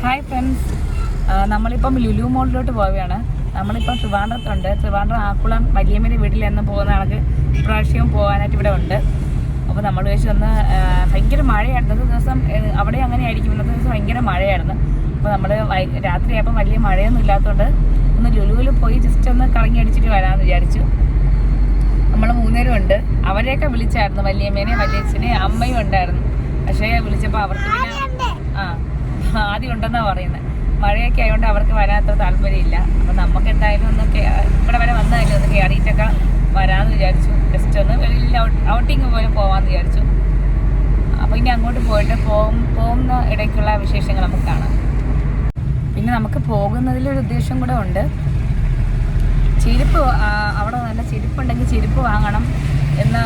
Hi friends നമ്മളിപ്പം ലുലു മോളിലോട്ട് പോവുകയാണ്. നമ്മളിപ്പം ട്രിവാൻഡ്രത്തുണ്ട്. ട്രിവാൻഡ്രം ആക്കുളം വലിയമ്മേന്റെ വീട്ടിൽ നിന്ന് പോകുന്ന ആൾക്ക് ഇപ്രാവശ്യം പോകാനായിട്ട് ഇവിടെ ഉണ്ട്. അപ്പോൾ നമ്മൾ വെച്ച് വന്ന് ഭയങ്കര മഴയായിരുന്നു. ഇന്നത്തെ ദിവസം അവിടെ അങ്ങനെ ആയിരിക്കും ഇന്നത്തെ ദിവസം ഭയങ്കര മഴയായിരുന്നു. അപ്പോൾ നമ്മൾ രാത്രിയായപ്പോൾ വലിയ മഴയൊന്നും ഇല്ലാത്തതുകൊണ്ട് ഒന്ന് ലുലുവിൽ പോയി ജസ്റ്റ് ഒന്ന് കറങ്ങി അടിച്ചിട്ട് വരാമെന്ന് വിചാരിച്ചു. നമ്മൾ മൂന്നുപേരും ഉണ്ട്. അവരെയൊക്കെ വിളിച്ചായിരുന്നു. വലിയമ്മേനെ വലിയച്ഛനെ അമ്മയും ഉണ്ടായിരുന്നു. പക്ഷേ വിളിച്ചപ്പോൾ അവർക്ക് ആ ആദ്യം ഉണ്ടെന്നാ പറയുന്നത് മഴയൊക്കെ ആയതുകൊണ്ട് അവർക്ക് വരാത്ത താല്പര്യമില്ല. അപ്പം നമുക്ക് എന്തായാലും ഒന്ന് ഇവിടെ വരെ വന്നതല്ലേ ഒന്ന് കയറിയിട്ടൊക്കെ വരാമെന്ന് വിചാരിച്ചു. ജസ്റ്റ് ഒന്ന് വെളിയിൽ ഔട്ടിങ് പോലും പോവാന്ന് വിചാരിച്ചു. അപ്പോൾ ഇനി അങ്ങോട്ട് പോയിട്ട് പോകും പോകുന്ന ഇടയ്ക്കുള്ള വിശേഷങ്ങൾ നമുക്ക് കാണാം. പിന്നെ നമുക്ക് പോകുന്നതിലൊരു ഉദ്ദേശം കൂടെ ഉണ്ട്. ചെരുപ്പ് അവിടെ നല്ല ചെരുപ്പുണ്ടെങ്കിൽ ചെരുപ്പ് വാങ്ങണം എന്ന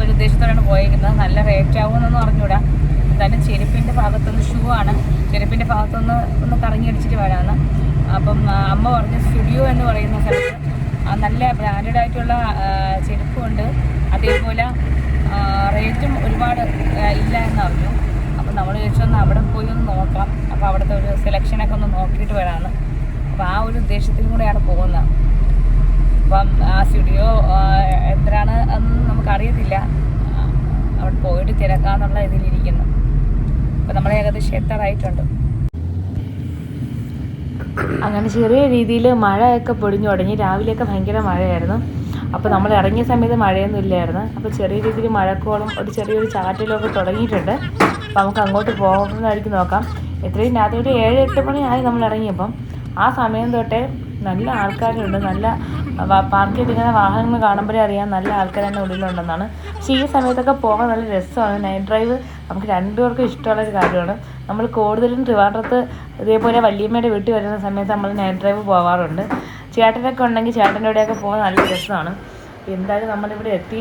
ഒരു ഉദ്ദേശത്തോടെയാണ് പോയിരിക്കുന്നത് നല്ല റേറ്റ് ആവുമെന്നൊന്നും അറിഞ്ഞൂടാ. എന്തായാലും ചെരുപ്പിന്റെ ഭാഗത്തുനിന്ന് ഷൂ ആണ്. ചെരുപ്പിന്റെ ഭാഗത്തുനിന്ന് ഒന്ന് കറങ്ങി അടിച്ചിട്ട് വരാമെന്ന് അപ്പം അമ്മ പറഞ്ഞ സ്റ്റുഡിയോ എന്ന് പറയുന്ന സ്ഥലത്ത് നല്ല ബ്രാൻഡഡ് ആയിട്ടുള്ള ചെരുപ്പുണ്ട്. അതേപോലെ റേറ്റും ഒരുപാട് ഇല്ല എന്ന് പറഞ്ഞു. അപ്പം നമ്മൾ ചോദിച്ചൊന്ന് അവിടെ പോയി ഒന്ന് നോക്കാം. അപ്പോൾ അവിടുത്തെ ഒരു സെലക്ഷനൊക്കെ ഒന്ന് നോക്കിയിട്ട് വരാമെന്ന് അപ്പോൾ ആ ഒരു ഉദ്ദേശത്തിലും കൂടെയാണ് പോകുന്നത്. അപ്പം ആ സ്റ്റുഡിയോ എത്രയാണ് എന്ന് നമുക്കറിയത്തില്ല. അവിടെ പോയിട്ട് തിരക്കാന്നുള്ള ഇതിലിരിക്കുന്നു. അപ്പം നമ്മൾ ഏകദേശം എത്താറായിട്ടുണ്ട്. അങ്ങനെ ചെറിയ രീതിയിൽ മഴയൊക്കെ പൊടിഞ്ഞു തുടങ്ങി. രാവിലെയൊക്കെ ഭയങ്കര മഴയായിരുന്നു. അപ്പോൾ നമ്മൾ ഇറങ്ങിയ സമയത്ത് മഴയൊന്നും ഇല്ലായിരുന്നു. അപ്പോൾ ചെറിയ രീതിയിൽ മഴക്കോളം ഒരു ചെറിയൊരു ചാറ്റലൊക്കെ തുടങ്ങിയിട്ടുണ്ട്. അപ്പോൾ നമുക്ക് അങ്ങോട്ട് പോകുന്നതായിരിക്കും നോക്കാം. എത്രയും രാത്രി ഒരു ഏഴ് എട്ട് മണിയായി നമ്മൾ ഇറങ്ങിയപ്പം. ആ സമയം തൊട്ടേ നല്ല ആൾക്കാരുണ്ട്. നല്ല പാർക്ക് ചെയ്തിരിക്കുന്ന വാഹനങ്ങൾ കാണുമ്പോഴേ അറിയാം നല്ല ആൾക്കാർ തന്നെ ഉള്ളിലുണ്ടെന്നാണ്. പക്ഷേ ഈ സമയത്തൊക്കെ പോകാൻ നല്ല രസമാണ്. നൈറ്റ് ഡ്രൈവ് നമുക്ക് രണ്ടുപേർക്കും ഇഷ്ടമുള്ള ഒരു കാര്യമാണ്. നമ്മൾ കൂടുതലും ട്രിവാൻഡ്രത്ത് ഇതേപോലെ വല്യമ്മയുടെ വീട്ടിൽ വരുന്ന സമയത്ത് നമ്മൾ നൈറ്റ് ഡ്രൈവ് പോകാറുണ്ട് ചേട്ടനൊക്കെ ഉണ്ടെങ്കിൽ ചേട്ടന്റെ അവിടെയൊക്കെ പോകാൻ നല്ല രസമാണ്. എന്തായാലും നമ്മളിവിടെ എത്തി.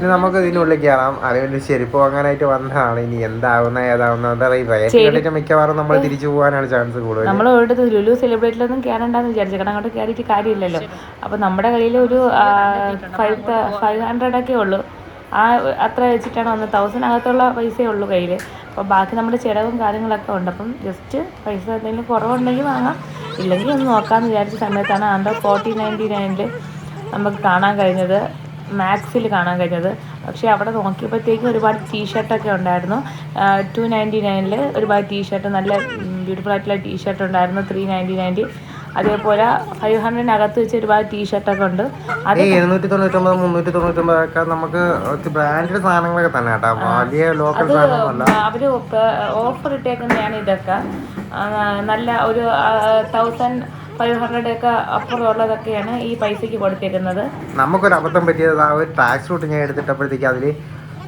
ഇനി നമുക്ക് ഇതിനുള്ളിൽ കയറാം അതുകൊണ്ട് ചെരുപ്പ് വാങ്ങാനായിട്ട് വന്നതാണ് ഇനി എന്താവുന്ന ഏതാവുന്ന എന്താ റേറ്റ് കണ്ടിട്ട് മിക്കവാറും നമ്മൾ തിരിച്ചു പോകാനാണ് ചാൻസ് കൂടുതൽ നമ്മൾ ഒരിടത്ത് ലുലു സെലിബ്രേറ്റിലൊന്നും കയറണ്ടെന്ന് വിചാരിച്ചു. കാരണം അങ്ങോട്ട് കയറിയിട്ട് കാര്യമില്ലല്ലോ. അപ്പോൾ നമ്മുടെ കയ്യിൽ ഒരു ഫൈവ് ഫൈവ് ഹൺഡ്രഡ് ഒക്കെ ഉള്ളൂ. ആ അത്ര വെച്ചിട്ടാണ് വന്നത്. തൗസൻഡ് അകത്തുള്ള പൈസയേ ഉള്ളൂ കയ്യിൽ അപ്പോൾ ബാക്കി നമ്മുടെ ചിലവും കാര്യങ്ങളൊക്കെ ഉണ്ട്. അപ്പം ജസ്റ്റ് പൈസ എന്തെങ്കിലും കുറവുണ്ടെങ്കിൽ വാങ്ങാം. ഇല്ലെങ്കിൽ ഒന്ന് നോക്കാമെന്ന് വിചാരിച്ച സമയത്താണ് അണ്ടർ ഫോർട്ടി നയന്റി നയനിൽ നമുക്ക് കാണാൻ കഴിഞ്ഞത്. മാക്സിൽ കാണാൻ കഴിഞ്ഞത്. പക്ഷേ അവിടെ നോക്കിയപ്പോഴത്തേക്കും ഒരുപാട് ടീഷർട്ടൊക്കെ ഉണ്ടായിരുന്നു. ടു നയന്റി നയനിൽ ഒരുപാട് ടീഷർട്ട് നല്ല ബ്യൂട്ടിഫുൾ ആയിട്ടുള്ള ടീഷർട്ട് ഉണ്ടായിരുന്നു ത്രീ നയന്റി നയന്റി അതേപോലെ ഫൈവ് ഹൺഡ്രഡിനകത്ത് വെച്ച് ഒരുപാട് ടീഷർട്ടൊക്കെ ഉണ്ട്. അത് ഈ ഇരുന്നൂറ്റി തൊണ്ണൂറ്റൊമ്പത് മുന്നൂറ്റി തൊണ്ണൂറ്റൊമ്പതൊക്കെ നമുക്ക് ബ്രാൻഡഡ് സാധനങ്ങളൊക്കെ തന്നെ കേട്ടോ. വലിയ ലോക്കൽ സാധനങ്ങളല്ല അവർ ഓഫർ ഇട്ടേക്കുന്നതാണ് ഇതൊക്കെ. നല്ല ഒരു തൗസൻഡ് ഫൈവ് ഹൺഡ്രഡ് ഒക്കെ അപ്പുറമുള്ളതൊക്കെയാണ് ഈ പൈസയ്ക്ക് കൊടുത്തിരുന്നത്. നമുക്കൊരു അബദ്ധം പറ്റിയത് ആ ഒരു ടാക്സ് റൂട്ട് ഞാൻ എടുത്തിട്ടപ്പോഴത്തേക്ക് അതിൽ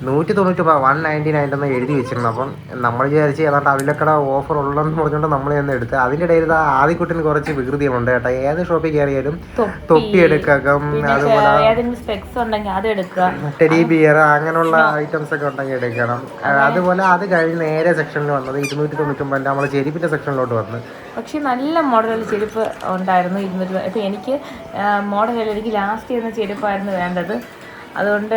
നൂറ്റി തൊണ്ണൂറ്റി വൺ നയന്റി നയൻ എന്ന് എഴുതി വെച്ചിരുന്നു. അപ്പം നമ്മൾ വിചാരിച്ച് ഏതാണ്ട് അതിലൊക്കെ ഓഫർ ഉള്ളതെന്ന് പറഞ്ഞുകൊണ്ട് നമ്മൾ തന്നെ എടുത്ത് അതിന്റെ ഇടയിൽ ആ ആദ്യക്കുട്ടിന് കുറച്ച് വികൃതിയുണ്ട് കേട്ടോ. ഏത് ഷോപ്പിൽ കയറിയാലും തൊപ്പി എടുക്കാം. അതുപോലെ ടെഡി ബിയർ അങ്ങനെയുള്ള ഐറ്റംസ് ഒക്കെ ഉണ്ടെങ്കിൽ എടുക്കണം. അതുപോലെ അത് കഴിഞ്ഞ് നേരെ സെക്ഷനിൽ വന്നത് ഇരുന്നൂറ്റി തൊണ്ണൂറ്റി ഒമ്പതിന്റെ നമ്മൾ ചെരുപ്പിന്റെ സെക്ഷനിലോട്ട് വന്ന്. പക്ഷെ നല്ല മോഡൽ ചെരുപ്പ് ഉണ്ടായിരുന്നു ഇരുന്നൂറ്റി ഇപ്പം എനിക്ക് മോഡൽ എനിക്ക് ലാസ്റ്റ് ചെയ്യുന്ന ചെരുപ്പായിരുന്നു വേണ്ടത്. അതുകൊണ്ട്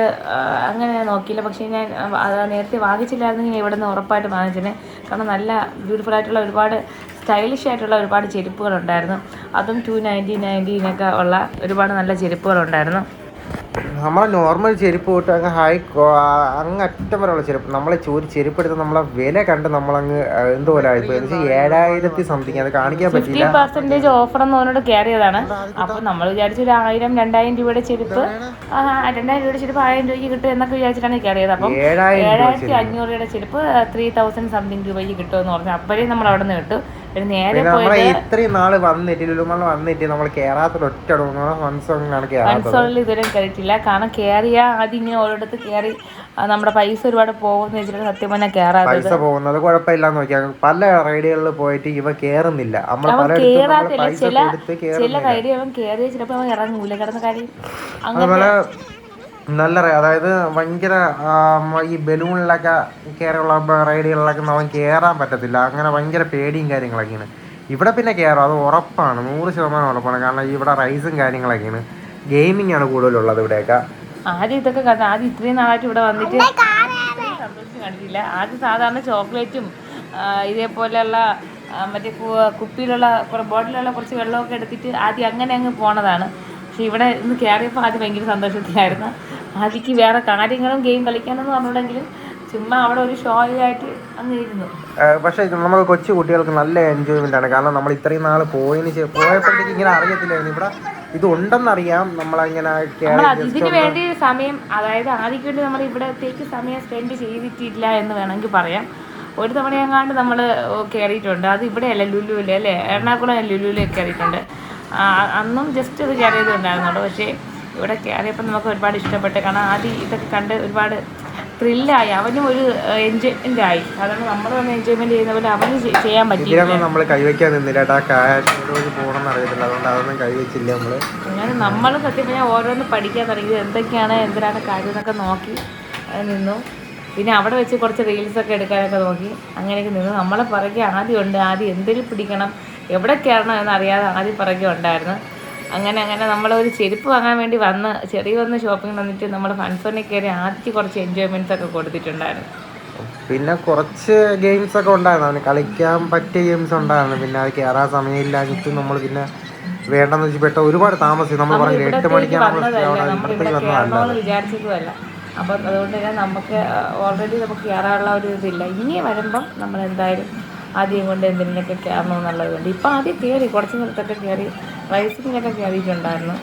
അങ്ങനെ ഞാൻ നോക്കിയില്ല. പക്ഷേ ഞാൻ അത് നേരത്തെ വാങ്ങിച്ചില്ലായിരുന്നെങ്കിൽ ഇവിടെ നിന്ന് ഉറപ്പായിട്ട് വാങ്ങിച്ചേനെ കാരണം നല്ല ബ്യൂട്ടിഫുൾ ആയിട്ടുള്ള ഒരുപാട് സ്റ്റൈലിഷ് ആയിട്ടുള്ള ഒരുപാട് ചെരുപ്പുകളുണ്ടായിരുന്നു അതും ടു നയന്റി നയന്റീനൊക്കെ ഉള്ള ഒരുപാട് നല്ല ചെരുപ്പുകളുണ്ടായിരുന്നു നമ്മളെ നോർമൽ ചെരുപ്പ് തൊട്ട് അങ്ങ് ഹൈ അങ്ങ് അറ്റം വരെയുള്ള ചെരുപ്പ്. നമ്മളെ ചോദി ചെരുപ്പ് എടുത്ത് നമ്മളെ വില കണ്ട് നമ്മളങ്ങ് എന്തുപോലെ ആയിപ്പോയി. വെച്ചാൽ ഏഴായിരത്തി സംതിങ് അത് കാണിക്കാൻ പറ്റില്ല പെർസെന്റേജ് ഓഫർ എന്ന് കയറിയതാണ് അപ്പൊ നമ്മൾ വിചാരിച്ചു ഒരു ആയിരം രണ്ടായിരം രൂപയുടെ ചെരുപ്പ് രണ്ടായിരം രൂപയുടെ ചെരുപ്പ് ആയിരം രൂപയ്ക്ക് കിട്ടും എന്നൊക്കെ വിചാരിച്ചിട്ടാണ് കയറിയത് അപ്പം ഏഴായിരത്തി അഞ്ഞൂറ് രൂപയുടെ ചെരുപ്പ് ത്രീ തൗസൻഡ് സംതിങ് രൂപയ്ക്ക് കിട്ടുമെന്ന് പറഞ്ഞു. അപ്പോഴേ നമ്മൾ അവിടെ നിന്ന് കിട്ടും. നേരെ നമ്മളെ ഇത്രയും നാൾ വന്നിട്ട് ലുലുമല വന്നിട്ട് നമ്മൾ കേറാത്തൊരു ഒറ്റ ഇതുവരെ കയറിയിട്ടില്ല കാരണം കയറിയ ആദ്യം ഇങ്ങനെ ഓരോടത്ത് കയറി ആ, നമ്മുടെ പൈസ ഒരുപാട് പോകുന്ന വെച്ചിട്ട് സത്യം പറഞ്ഞാൽ പൈസ പോകുന്നത് കുഴപ്പമില്ല നോക്കിയാൽ പല റൈഡുകളിൽ പോയിട്ട് ഇവ കേറുന്നില്ല. നമ്മൾ കേറാത്തില്ല ചില അവൻ കയറിയ ചിലപ്പോൾ ഇറങ്ങൂല. കിടന്ന കാര്യം. അങ്ങനെ നല്ല റൈ- അതായത് ഭയങ്കര ഈ ബലൂണിലൊക്കെ കയറിയുള്ള റൈഡുകളിലൊക്കെ നമുക്ക് അവൻ കയറാൻ പറ്റത്തില്ല. അങ്ങനെ ഭയങ്കര പേടിയും കാര്യങ്ങളൊക്കെയാണ്. ഇവിടെ പിന്നെ കയറും അത് ഉറപ്പാണ്. നൂറ് ശതമാനം ഉറപ്പാണ്. കാരണം ഇവിടെ റൈസും കാര്യങ്ങളൊക്കെയാണ്. ഗെയിമിംഗ് ആണ് കൂടുതലുള്ളത് ഇവിടെയൊക്കെ. ആദ്യം ഇതൊക്കെ കണ്ട ആദ്യം ഇത്രയും നാളായിട്ട് ഇവിടെ വന്നിട്ട് സന്തോഷം കണ്ടിട്ടില്ല ആദ്യം സാധാരണ ചോക്ലേറ്റും ഇതേപോലെയുള്ള മറ്റേ കുപ്പിയിലുള്ള കുറേ ബോട്ടിലുള്ള കുറച്ച് വെള്ളമൊക്കെ എടുത്തിട്ട് ആദ്യം അങ്ങനെ അങ്ങ് പോണതാണ്. പക്ഷെ ഇവിടെ ഇന്ന് കയറിയപ്പോൾ ആദ്യം ഭയങ്കര സന്തോഷത്തിലായിരുന്നു. ആദ്യക്ക് വേറെ കാര്യങ്ങളും ഗെയിം കളിക്കാനെന്ന് പറഞ്ഞിട്ടുണ്ടെങ്കിലും ചുമ്മാ അവിടെ ഒരു അങ്ങ് ഇരുന്നു. പക്ഷേ നമുക്ക് കൊച്ചു കുട്ടികൾക്ക് നല്ല എൻജോയ്മെന്റ് ആണ്. കാരണം നമ്മൾ ഇത്രയും നാൾ പോയതിന് പോയപ്പോഴത്തേക്ക് ഇങ്ങനെ അറിയത്തില്ലായിരുന്നു. ഇവിടെ ഇത് ഉണ്ടെന്നറിയാം നമ്മളങ്ങനെ നമ്മൾ ഇതിന് വേണ്ടി സമയം അതായത് ആദ്യക്ക് വേണ്ടി നമ്മൾ ഇവിടത്തേക്ക് സമയം സ്പെൻഡ് ചെയ്തിട്ടില്ല എന്ന് വേണമെങ്കിൽ പറയാം. ഒരു തവണ എങ്ങാണ്ട് നമ്മൾ കയറിയിട്ടുണ്ട് അത് ഇവിടെയല്ല ലുലുവിൽ അല്ലേ? എറണാകുളം ലുലുവിൽ കയറിയിട്ടുണ്ട് അന്നും ജസ്റ്റ് ഇത് കയറിയത് ഉണ്ടായിരുന്നുള്ളൂ പക്ഷേ ഇവിടെ കയറിയപ്പോൾ നമുക്ക് ഒരുപാട് ഇഷ്ടപ്പെട്ടു കാരണം ആദ്യം ഇതൊക്കെ കണ്ട് ഒരുപാട് ത്രില്ലായി അവനും ഒരു എൻജോയ്മെന്റ് ആയി. അതാണ് നമ്മൾ വന്ന് എൻജോയ്മെന്റ് ചെയ്യുന്ന പോലെ അവന് ചെയ്യാൻ പറ്റില്ല നമ്മൾ കൈവയ്ക്കാൻ നിന്നില്ല കൈവച്ചില്ല നമ്മൾ അങ്ങനെ നമ്മൾ സത്യം പറഞ്ഞാൽ ഓരോന്ന് പഠിക്കാൻ തുടങ്ങി. എന്തൊക്കെയാണ് എന്തിനാണ് കാര്യം എന്നൊക്കെ നോക്കി നിന്നു. പിന്നെ അവിടെ വെച്ച് കുറച്ച് റീൽസൊക്കെ എടുക്കാനൊക്കെ നോക്കി. അങ്ങനെയൊക്കെ നിന്നു. നമ്മളെ പുറകെ ആദ്യം ഉണ്ട്. ആദ്യം എന്തിൽ പിടിക്കണം? എവിടെ കയറണം എന്നറിയാതെ ആദ്യം പുറകെ ഉണ്ടായിരുന്നു. അങ്ങനെ അങ്ങനെ നമ്മളൊരു ചെരുപ്പ് വാങ്ങാൻ വേണ്ടി വന്ന് ചെറിയൊന്ന് ഷോപ്പിംഗ് വന്നിട്ട് നമ്മൾ ഫൺസോണിൽ കയറി ആദ്യം കുറച്ച് എൻജോയ്മെന്റ്സ് ഒക്കെ കൊടുത്തിട്ടുണ്ടായിരുന്നു. പിന്നെ കുറച്ച് ഗെയിംസ് ഒക്കെ ഉണ്ടായിരുന്നു. അവന് കളിക്കാൻ പറ്റിയ ഗെയിംസ് ഉണ്ടായിരുന്നു. പിന്നെ അത് കയറാൻ സമയമില്ലാഞ്ഞിട്ട് നമ്മൾ പിന്നെ വേണ്ടെന്ന് വെച്ച് പെട്ട ഒരുപാട് താമസിച്ചു. നമ്മൾ പറഞ്ഞില്ല എട്ട് മണിക്ക് മണിക്കാണ് വിചാരിച്ചതുമല്ല. അപ്പം അതുകൊണ്ട് തന്നെ നമുക്ക് ഓൾറെഡി നമുക്ക് കയറാനുള്ള ഒരു ഇതില്ല. ഇനി വരുമ്പം നമ്മൾ എന്തായാലും ആദ്യം കൊണ്ട് എന്തെങ്കിലുമൊക്കെ കയറണം എന്നുള്ളതുകൊണ്ട് ഇപ്പം ആദ്യം കയറി കുറച്ച് സ്ഥലത്തൊക്കെ കയറി റൈസിങ്ങിലൊക്കെ കയറിയിട്ടുണ്ടായിരുന്നു.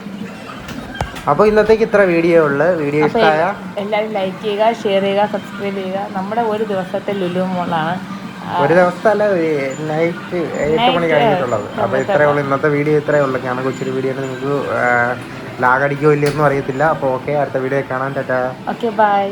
അപ്പോൾ ഇന്നത്തേക്ക് ഇത്ര വീഡിയോ ഉള്ളു. വീഡിയോ ഇഷ്ടമായ എല്ലാവരും ലൈക്ക് ചെയ്യുക ഷെയർ ചെയ്യുക സബ്സ്ക്രൈബ് ചെയ്യുക. നമ്മുടെ ഒരു ദിവസത്തെ ലുലു മോളാണ്. ഒരു ദിവസം അല്ല നൈറ്റ് എട്ട് മണി കഴിഞ്ഞിട്ടുള്ളത്. അപ്പോൾ ഇത്രയേ ഉള്ളൂ. ഇന്നത്തെ വീഡിയോ ഇത്രയേ ഉള്ളൂ. ഞാൻ കൊച്ചൊരു വീഡിയോ നിങ്ങൾക്ക് ലാഗടിക്കോ ഇല്ലയെന്നും അറിയത്തില്ല. അപ്പോൾ ഓക്കെ അടുത്ത വീഡിയോ കാണാൻ ടാറ്റാ. Okay bye